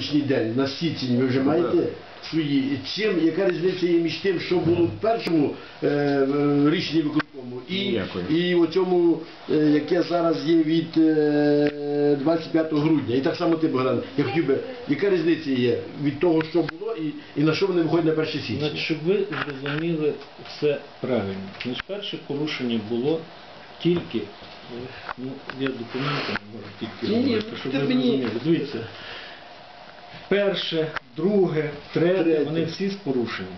сьогоднішній день на січень ви вже маєте свої. Чим, яка різниця є між тим, що було в першому е, рішенні виконкому і, і у цьому, е, яке зараз є від е, 25 грудня. І так само ти, Богдан, я хотів би, яка різниця є від того, що було і, і на що вони виходять на 1 січня? Значить, щоб ви зрозуміли все правильно. Значить, перше порушення було тільки, е, ну, я документи не можу тільки Ні, ні, говорити, щоб ти ви мені- зрозуміли. Дивіться, перше, друге, третє, Третє. вони всі з порушенням.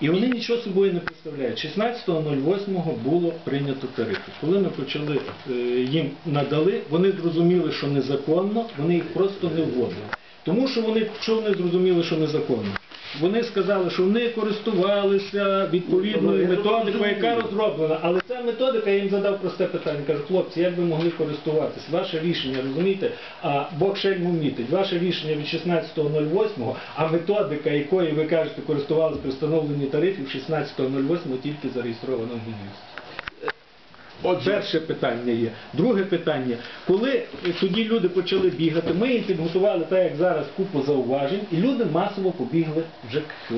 І вони нічого собою не представляють. 16.08 було прийнято тарифи. Коли ми почали, е, їм надали, вони зрозуміли, що незаконно, вони їх просто не вводили. Тому що вони, що вони зрозуміли, що незаконно? Вони сказали, що вони користувалися відповідною методикою, яка розроблена. Але ця методика, я їм задав просте питання. Кажу, хлопці, як ви могли користуватись? Ваше рішення, розумієте, а Бог шельму мітить. Ваше рішення від 16.08, а методика, якої ви кажете, користувалися при встановленні тарифів 16.08 тільки зареєстровано в Мін'юсті. Отже, Перше питання є. Друге питання. Коли тоді люди почали бігати, ми їм підготували, так як зараз, купу зауважень, і люди масово побігли в ЖКХ.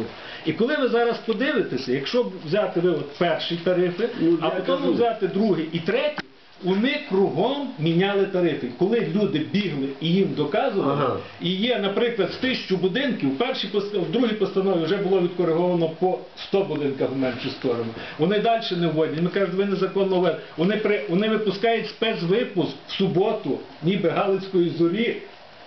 І коли ви зараз подивитеся, якщо взяти ви от перші тарифи, Ну, а потім взяти другий і третій, вони кругом міняли тарифи. Коли люди бігли і їм доказували, Ага. і є, наприклад, з тисячу будинків, в, першій, в другій постанові вже було відкориговано по 100 будинках в меншу сторону. Вони далі не вводять. Ми кажуть, ви незаконно ввели. Вони, при, вони випускають спецвипуск в суботу, ніби Галицької зорі,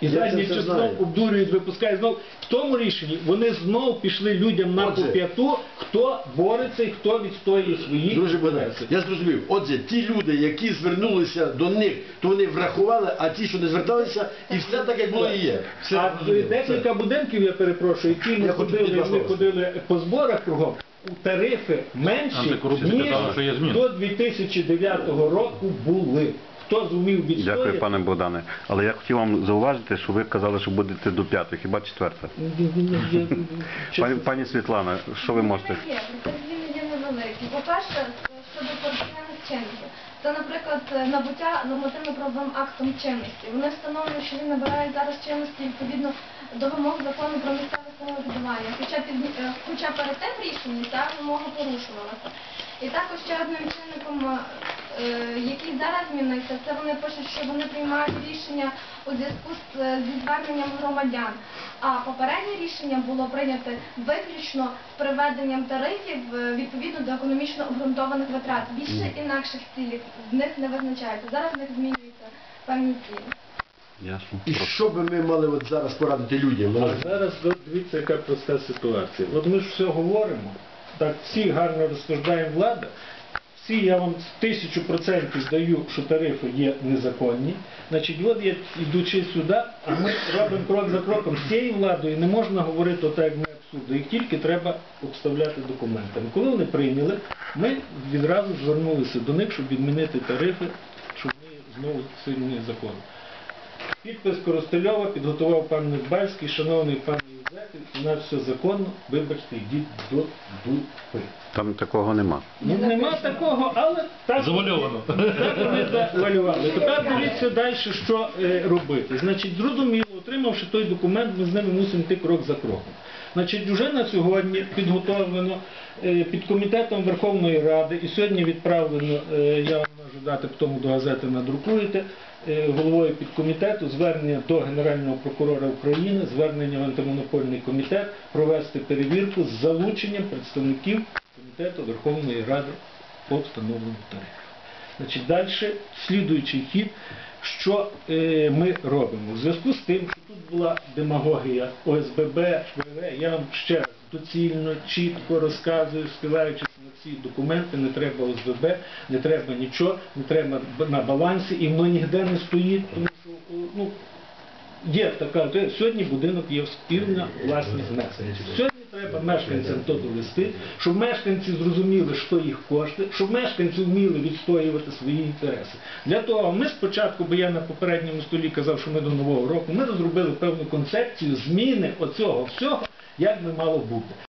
і Я це заднім все числом знаю. обдурюють, випускають знов. В тому рішенні вони знов пішли людям на Отже. поп'яту, хто бореться і хто відстоює свої Друже Богдан, інтереси. я зрозумів. Отже, ті люди, які звернулися до них, то вони врахували, а ті, що не зверталися, і все так, як було і є. Все А зрозуміло. декілька будинків, я перепрошую, які ми Я хочу ходили, під ми ходили по зборах кругом, у тарифи менші, ніж сказала, що є зміни. до 2009 року були. Хто зумів відстояти? Дякую, пане Богдане. Але я хотів вам зауважити, що ви казали, що будете до п'ятої, хіба четверта. Пані, пані Світлана, що ви можете? По-перше, щодо порівняння чинності. Це, наприклад, набуття нормативно-правовим актом чинності. Вони встановлюють, що він набирає зараз чинності відповідно до вимог закону про місцеве самоврядування. Хоча, під, е, хоча перед тим рішенням ця вимога порушувалася. І також ще одним чинником, е, який зараз змінився, це вони пишуть, що вони приймають рішення у зв'язку з, е, зі зверненням громадян. А попереднє рішення було прийнято виключно з приведенням тарифів е, відповідно до економічно обґрунтованих витрат. Більше інакших цілей в них не визначається. Зараз в них змінюються певні цілі. Ясно. І що би ми мали от зараз порадити людям? А зараз от дивіться, яка проста ситуація. От ми ж все говоримо, так всі гарно розсуждає влада. Всі я вам тисячу процентів даю, що тарифи є незаконні. Значить, от я йдучи сюди, а ми робимо крок за кроком. З цією владою не можна говорити отак, як ми абсурду. Їх тільки треба обставляти документами. Коли вони прийняли, ми відразу звернулися до них, щоб відмінити тарифи, щоб вони знову сильні закони. Підпис Коростельова підготував пан Недбальський, шановний пан Нас все законно, вибачте, йдіть до дупи. Там такого нема. Ну нема такого, але так, Завальовано. так вони завалювали. Тепер дивіться далі, що е, робити. Значить, зрозуміло, отримавши той документ, ми з ними мусимо йти крок за кроком. Значить, вже на сьогодні підготовлено е, під комітетом Верховної Ради і сьогодні відправлено, е, я вам можу дати потім до газети надрукуєте, е, головою підкомітету звернення до Генерального прокурора України, звернення в антимонопольний комітет провести перевірку з залученням представників комітету Верховної Ради по встановленню тарифів. Значить, далі слідуючий хід, що е, ми робимо. В зв'язку з тим, що тут була демагогія ОСББ, ВВ, я вам ще раз доцільно, чітко розказую, співаючись всі документи, не треба ОСББ, не треба нічого, не треба на балансі, і воно ніде не стоїть, тому що ну, Є така, сьогодні будинок є в спільна власність мешканців. Треба мешканцям то довести, щоб мешканці зрозуміли, що їх кошти, щоб мешканці вміли відстоювати свої інтереси. Для того ми спочатку, бо я на попередньому столі казав, що ми до нового року, ми розробили певну концепцію зміни оцього всього, як би мало бути.